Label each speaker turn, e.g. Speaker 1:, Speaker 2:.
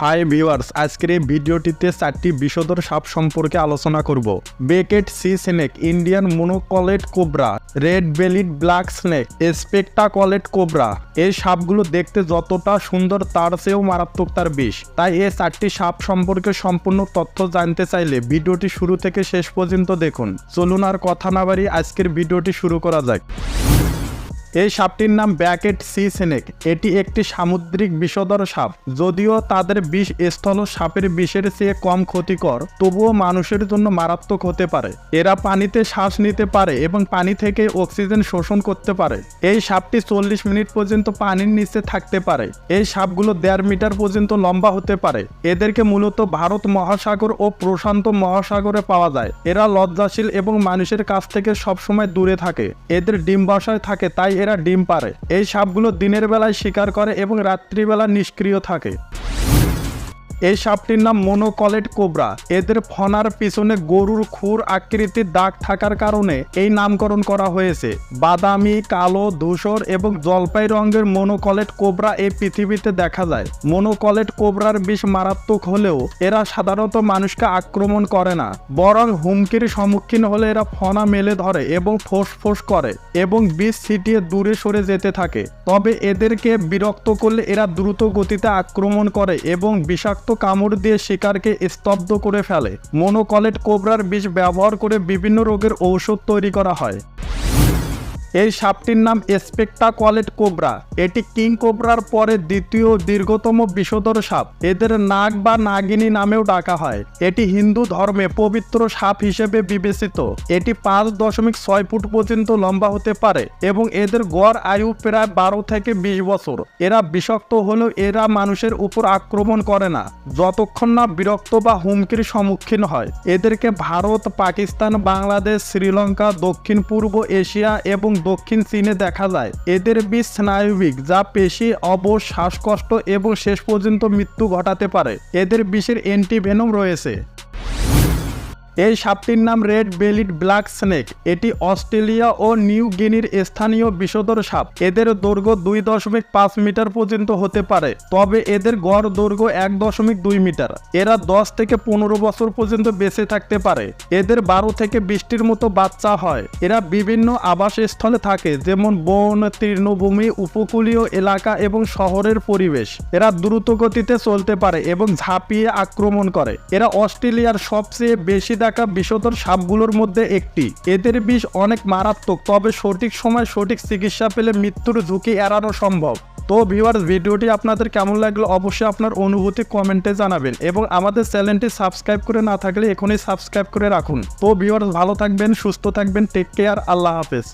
Speaker 1: Hi viewers আজকের এই ভিডিওটিতে চারটি বিষধর সাপ সম্পর্কে আলোচনা করব। Beckett sea snake Indian monocled cobra red bellied black snake spectacled cobra এই সাপগুলো দেখতে যতটা সুন্দর, তার চেয়েও মারাত্মক তার বিষ। তাই এই চারটি সাপ সম্পর্কে সম্পূর্ণ তথ্য জানতে চাইলে ভিডিওটি শুরু থেকে শেষ পর্যন্ত দেখুন। চলুন আর কথা না বাড়ি আজকের ভিডিওটি শুরু করা যাক। এই সাপটির নাম ব্যাকেট সি স্নেক। এটি একটি সামুদ্রিক বিষধর সাপ। যদিও তাদের বিষ স্থল সাপের বিষের চেয়ে কম ক্ষতিকর, তবুও মানুষের জন্য মারাত্মক হতে পারে। এরা পানিতে শ্বাস নিতে পারে এবং পানি থেকে অক্সিজেন শোষণ করতে পারে। এই সাপটি চল্লিশ মিনিট পর্যন্ত পানির নিচে থাকতে পারে। এই সাপগুলো দেড় মিটার পর্যন্ত লম্বা হতে পারে। এদেরকে মূলত ভারত মহাসাগর ও প্রশান্ত মহাসাগরে পাওয়া যায়। এরা লজ্জাশীল এবং মানুষের কাছ থেকে সবসময় দূরে থাকে। এদের ডিম বাসায় থাকে, তাই এরা ডিম পারে। এই সাপগুলো দিনের বেলায় শিকার করে এবং রাত্রিবেলা নিষ্ক্রিয় থাকে। এই সাপটির নাম মোনোকলেট কোবরা। এদের ফনার পিছনে গরুর খুর আকৃতির দাগ থাকার কারণে এই নামকরণ করা হয়েছে। বাদামি, কালো, ধূসর এবং জলপাই রঙের মোনোকলেট কোবরা এই পৃথিবীতে দেখা যায়। মোনোকলেট কোবরার বিষ মারাত্মক হলেও এরা সাধারণত মানুষকে আক্রমণ করে না। বরং হুমকির সম্মুখীন হলে এরা ফনা মেলে ধরে এবং ফোঁস করে এবং বিষ ছিটিয়ে দূরে সরে যেতে থাকে। তবে এদেরকে বিরক্ত করলে এরা দ্রুত গতিতে আক্রমণ করে এবং বিষাক্ত কামড় দিয়ে শিকারকে স্তব্ধ করে ফেলে। মোনোকলেট কোবরার বিষ ব্যবহার করে বিভিন্ন রোগের ঔষধ তৈরি করা হয়। এই সাপটির নাম স্পেকটাকলেট কোবরা। এটি কিং কোবরার পরে দ্বিতীয় দীর্ঘতম বিষধর সাপ। এদের নাগ বা নাগিনী নামেও ডাকা হয়। এটি হিন্দু ধর্মে পবিত্র সাপ হিসেবে বিবেচিত। এটি পাঁচ দশমিক ছয় ফুট পর্যন্ত লম্বা হতে পারে এবং এদের গড় আয়ু প্রায় বারো থেকে বিশ বছর। এরা বিষাক্ত হলেও এরা মানুষের উপর আক্রমণ করে না, যতক্ষণ না বিরক্ত বা হুমকির সম্মুখীন হয়। এদেরকে ভারত, পাকিস্তান, বাংলাদেশ, শ্রীলঙ্কা দক্ষিণ পূর্ব এশিয়া এবং দক্ষিণ চীনে দেখা যায়। এদের বিষ স্নায়ুবিক, যা পেশি, অবশ, শ্বাসকষ্ট এবং শেষ পর্যন্ত মৃত্যু ঘটাতে পারে। এদের বিষের অ্যান্টিভেনম রয়েছে। এই সাপটির নাম রেড বেলিড ব্ল্যাক স্নেক। এটি অস্ট্রেলিয়া ও নিউ গিনির স্থানীয় বিষধর সাপ। এদের দৈর্ঘ্য দুই দশমিক পাঁচ মিটার পর্যন্ত হতে পারে, তবে এদের গড় দৈর্ঘ্য এক দশমিক দুই মিটার। এরা দশ থেকে পনেরো বছর পর্যন্ত বেঁচে থাকতে পারে। এদের বারো থেকে বিশটির মতো বাচ্চা হয়। এরা বিভিন্ন আবাসস্থলে থাকে, যেমন বন, তৃণভূমি, উপকূলীয় এলাকা এবং শহরের পরিবেশ। এরা দ্রুত গতিতে চলতে পারে এবং ঝাঁপিয়ে আক্রমণ করে। এরা অস্ট্রেলিয়ার সবচেয়ে বেশি দেখা বিষতর সাপগুলোর মধ্যে একটি। এদের বিষ অনেক মারাত্মক, তবে সঠিক সময় সঠিক চিকিৎসা পেলে মৃত্যুর ঝুঁকি এড়ানো সম্ভব। তো ভিউয়ার্স ভিডিওটি আপনাদের কেমন লাগল অবশ্যই আপনার অনুভূতি কমেন্টে জানাবেন এবং আমাদের চ্যানেলটি সাবস্ক্রাইব করে না থাকলে এখনই সাবস্ক্রাইব করে রাখুন। তো ভিউয়ার্স ভালো থাকবেন, সুস্থ থাকবেন টেক কেয়ার আল্লাহ হাফেজ।